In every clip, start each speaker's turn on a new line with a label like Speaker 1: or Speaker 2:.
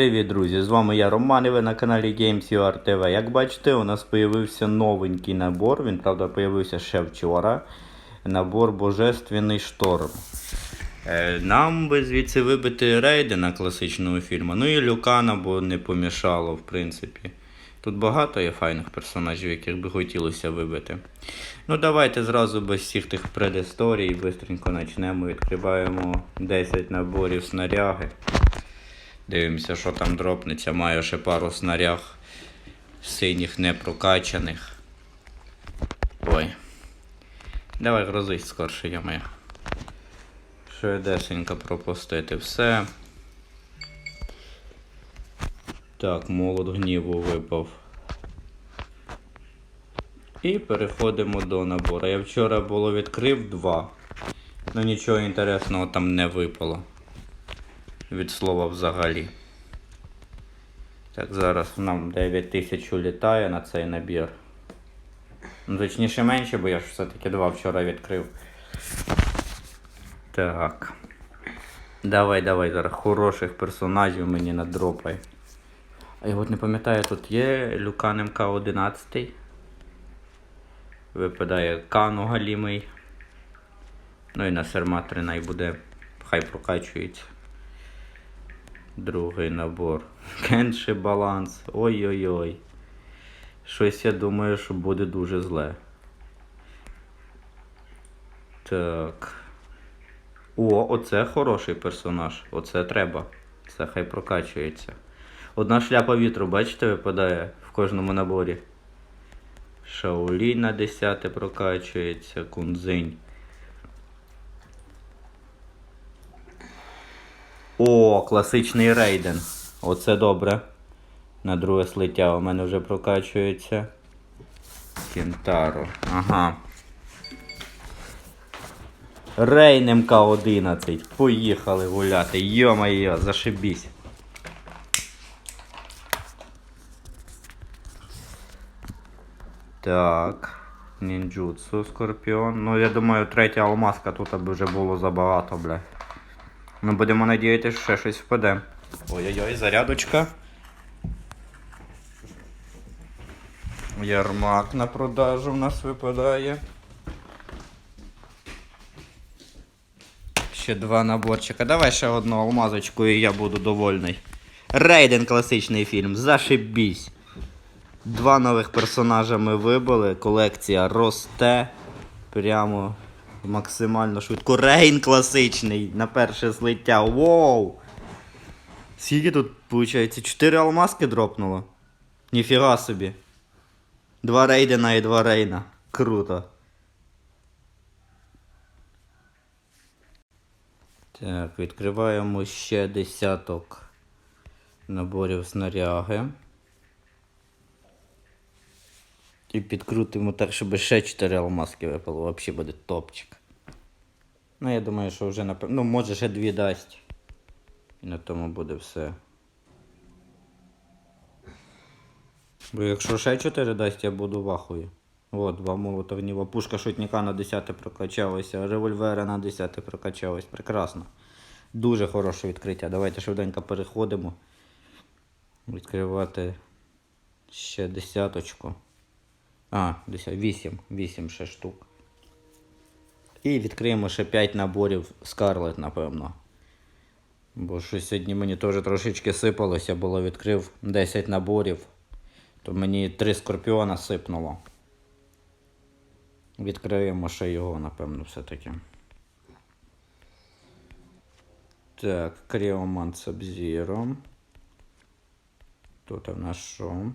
Speaker 1: Привіт, друзі! З вами я Роман і ви на каналі Games.ua TV. Як бачите, у нас з'явився новенький набор. Він, правда, з'явився ще вчора. Набор Божественний шторм. Е, Нам би звідси вибити Рейдена класичного фільму. Ну і Люкана, бо не помішало, в принципі. Тут багато є файних персонажів, яких би хотілося вибити. Ну, давайте зразу без всіх тих предісторій, бистренько почнемо. Відкриваємо 10 наборів снаряги. Дивимося, що там дропнеться. Маю ще пару снаряг синіх не прокачаних. Ой. Давай грузись скорше, я моя. Швидесенько пропустити все. Так, молот гніву випав. І переходимо до набору. Я вчора було відкрив два. Ну нічого інтересного там не випало від слова взагалі. Так, зараз нам 9 тисяч улітає на цей набір. Ну, точніше менше, бо я ж все-таки два вчора відкрив. Так. Давай, давай, зараз хороших персонажів мені надропай. А я от не пам'ятаю, тут є Люкан МК-11. Випадає Кану Галімий. Ну і на Серматри най буде. Хай прокачується. Другий набор. Кенши баланс. Ой-ой-ой. Щось я думаю, що буде дуже зле. Так. О, оце хороший персонаж. Оце треба. Це хай прокачується. Одна шляпа вітру, бачите, випадає в кожному наборі. Шаолі на 10 прокачується, кунзинь. О, класичний рейден. Оце добре. На друге слиття у мене вже прокачується. Кентаро. Ага. Рейн МК-11. Поїхали гуляти. Йо-моє, зашибісь. Так. Нінджутсу, Скорпіон. Ну, я думаю, третя алмазка тут вже було забагато, бля. Ну, будемо надіятися, що ще щось впаде. Ой-ой-ой, зарядочка. Ярмак на продажу в нас випадає. Ще два наборчика. Давай ще одну алмазочку і я буду довольний. Рейден класичний фільм. Зашибісь. Два нових персонажа ми вибили. Колекція росте. Прямо максимально швидко. Рейн класичний на перше злиття. Воу! Скільки тут, виходить, 4 алмазки дропнуло? Ніфіга собі. Два рейдена і два рейна. Круто. Так, відкриваємо ще десяток наборів снаряги. І підкрутимо так, щоб ще 4 алмазки випало. Взагалі буде топчик. Ну, я думаю, що вже напевно. Ну, може ще дві дасть. І на тому буде все. Бо якщо ще 4 дасть, я буду в ахуї. От, два молотовні. Пушка шутника на 10 прокачалася, револьвера на 10 прокачалась. Прекрасно. Дуже хороше відкриття. Давайте швиденько переходимо. Відкривати ще десяточку. А, 10, 8, 8 ще штук. І відкриємо ще 5 наборів Scarlet, напевно. Бо щось сьогодні мені теж трошечки сипалося, було відкрив 10 наборів, то мені 3 скорпіона сипнуло. Відкриємо ще його, напевно, все-таки. Так, Кріоман Сабзіро. Тут у нас що?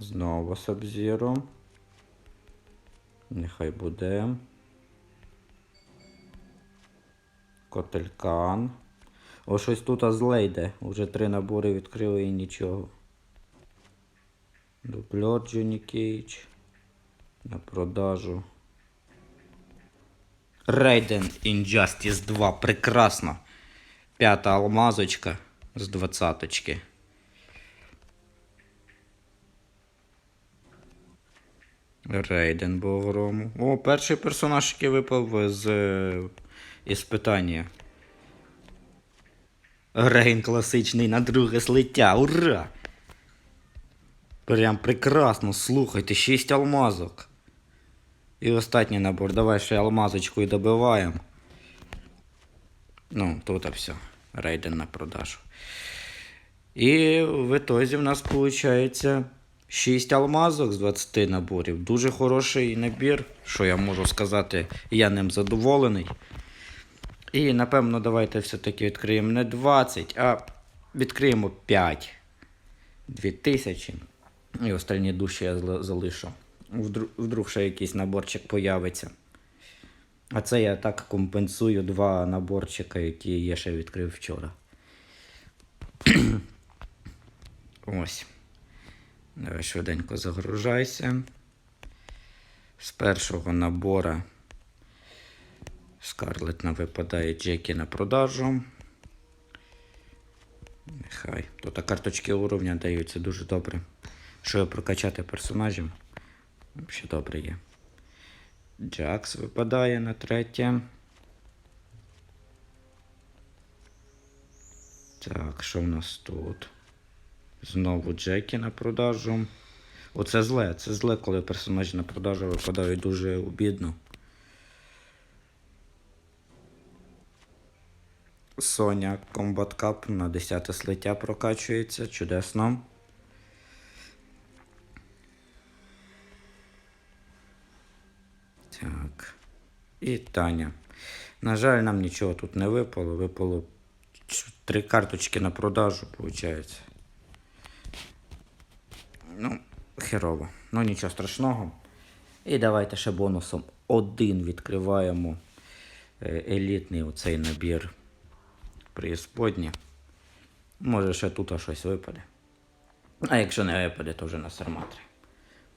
Speaker 1: Знову Сабзіро. Нехай буде. Котелькан. О, щось тут зле йде. Уже три набори відкрили і нічого. Дуплер Джоні Кейдж. На продажу. Рейден Injustice 2. Прекрасно. П'ята алмазочка з двадцяточки. Рейден Богрому. О, перший персонаж, який випав з е, іспитання. Рейн класичний на друге слиття. Ура! Прям прекрасно, слухайте, 6 алмазок. І останній набор. Давай ще алмазочку і добиваємо. Ну, тут все. Рейден на продажу. І в ітозі в нас виходить 6 алмазок з 20 наборів. Дуже хороший набір, що я можу сказати, я ним задоволений. І напевно, давайте все-таки відкриємо не 20, а відкриємо 5. 2000. І останні душі я залишу. Вдруг, ще якийсь наборчик появиться. А це я так компенсую два наборчика, які я ще відкрив вчора. Ось. Давай швиденько загружайся. З першого набора Скарлет на випадає Джекі на продажу. Нехай. Тут карточки уровня даються дуже добре. Щоб прокачати персонажів. Ще добре є. Джакс випадає на третє. Так, що в нас тут? Знову Джекі на продажу. Оце зле, це зле, коли персонажі на продажу випадають дуже обідно. Соня Combat Cup на 10 слиття прокачується. Чудесно. Так. І Таня. На жаль, нам нічого тут не випало. Випало три карточки на продажу, виходить. Ну, херово. Ну нічого страшного. І давайте ще бонусом один відкриваємо е, елітний оцей набір преісподні. Може ще тут щось випаде. А якщо не випаде, то вже на сарматрі.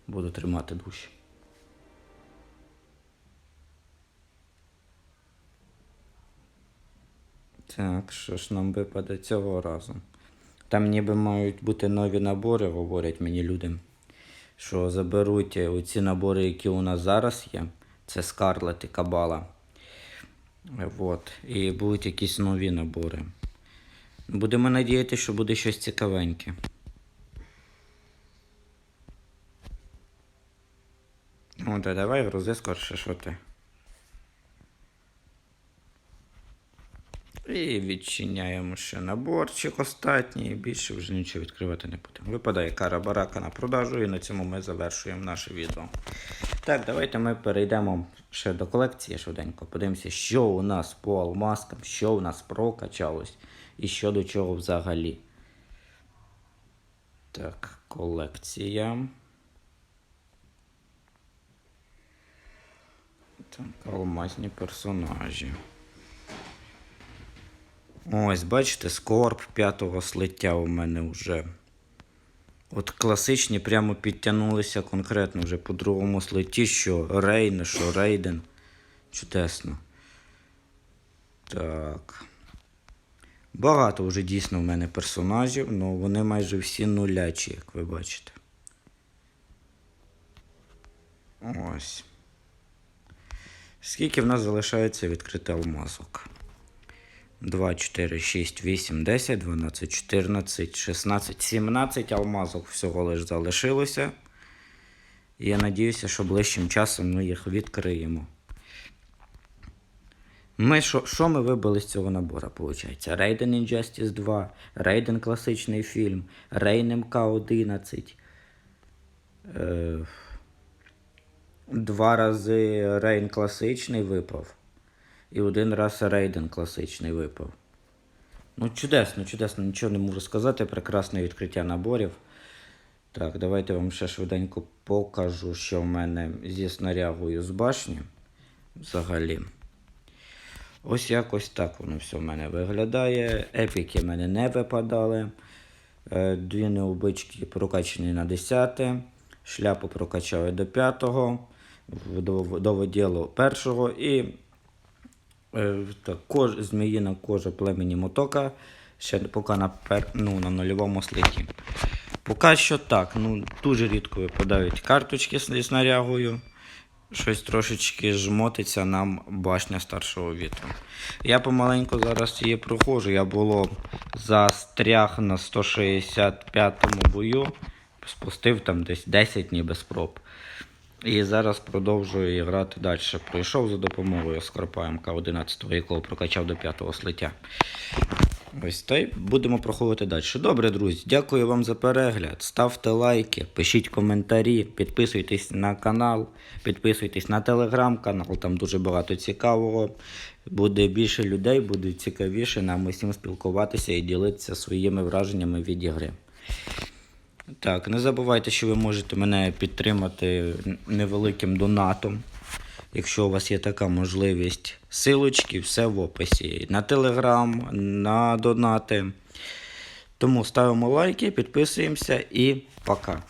Speaker 1: Буду тримати душі. Так, що ж нам випаде цього разу? Там ніби мають бути нові набори, говорять мені люди. Що заберуть е, оці набори, які у нас зараз є. Це Скарлет і Кабала. Вот. І будуть якісь нові набори. Будемо надіятися, що буде щось цікавеньке. От, давай грузи скорше, що ти. І відчиняємо ще наборчик остатній. Більше вже нічого відкривати не будемо. Випадає кара барака на продажу, і на цьому ми завершуємо наше відео. Так, давайте ми перейдемо ще до колекції швиденько. Подивимося, що у нас по алмазкам, що у нас прокачалось і що до чого взагалі. Так, колекція. Так, алмазні персонажі. Ось, бачите, скорб п'ятого слиття у мене вже. От класичні прямо підтягнулися конкретно вже по другому слитті, що Рейн, що Рейден. Чудесно. Так. Багато вже дійсно в мене персонажів, але вони майже всі нулячі, як ви бачите. Ось. Скільки в нас залишається відкрити алмазок? 2, 4, 6, 8, 10, 12, 14, 16, 17 алмазок всього лиш залишилося. І я надіюся, що ближчим часом ми їх відкриємо. Ми, що, що ми вибили з цього набору, виходить? Raiden Injustice 2, Raiden класичний фільм, Rain MK11. Е, два рази Rain класичний випав. І один раз Рейден класичний випав. Ну, чудесно, чудесно, нічого не можу сказати. Прекрасне відкриття наборів. Так, давайте вам ще швиденько покажу, що в мене зі снарягою з башні. Взагалі. Ось якось так воно все в мене виглядає. Епіки в мене не випадали. Е, Дві необички прокачані на 10. Шляпу прокачали до 5. До виділу першого і Так, кож, зміїна кожа племені мотока. Ще поки на, пер, ну, на нульовому слиті. Поки що так. ну Дуже рідко випадають карточки з снарягою. Щось трошечки жмотиться нам башня старшого вітру. Я помаленьку зараз її проходжу. Я було застряг на 165-му бою, спустив там десь 10 ніби спроб. І зараз продовжую грати далі. Пройшов за допомогою Скорпа МК-11, якого прокачав до 5-го слиття. Ось та й будемо проходити далі. Добре, друзі, дякую вам за перегляд. Ставте лайки, пишіть коментарі, підписуйтесь на канал, підписуйтесь на телеграм-канал, там дуже багато цікавого. Буде більше людей, буде цікавіше нам усім спілкуватися і ділитися своїми враженнями від ігри. Так, не забувайте, що ви можете мене підтримати невеликим донатом. Якщо у вас є така можливість, силочки, все в описі. На телеграм, на донати. Тому ставимо лайки, підписуємося і пока.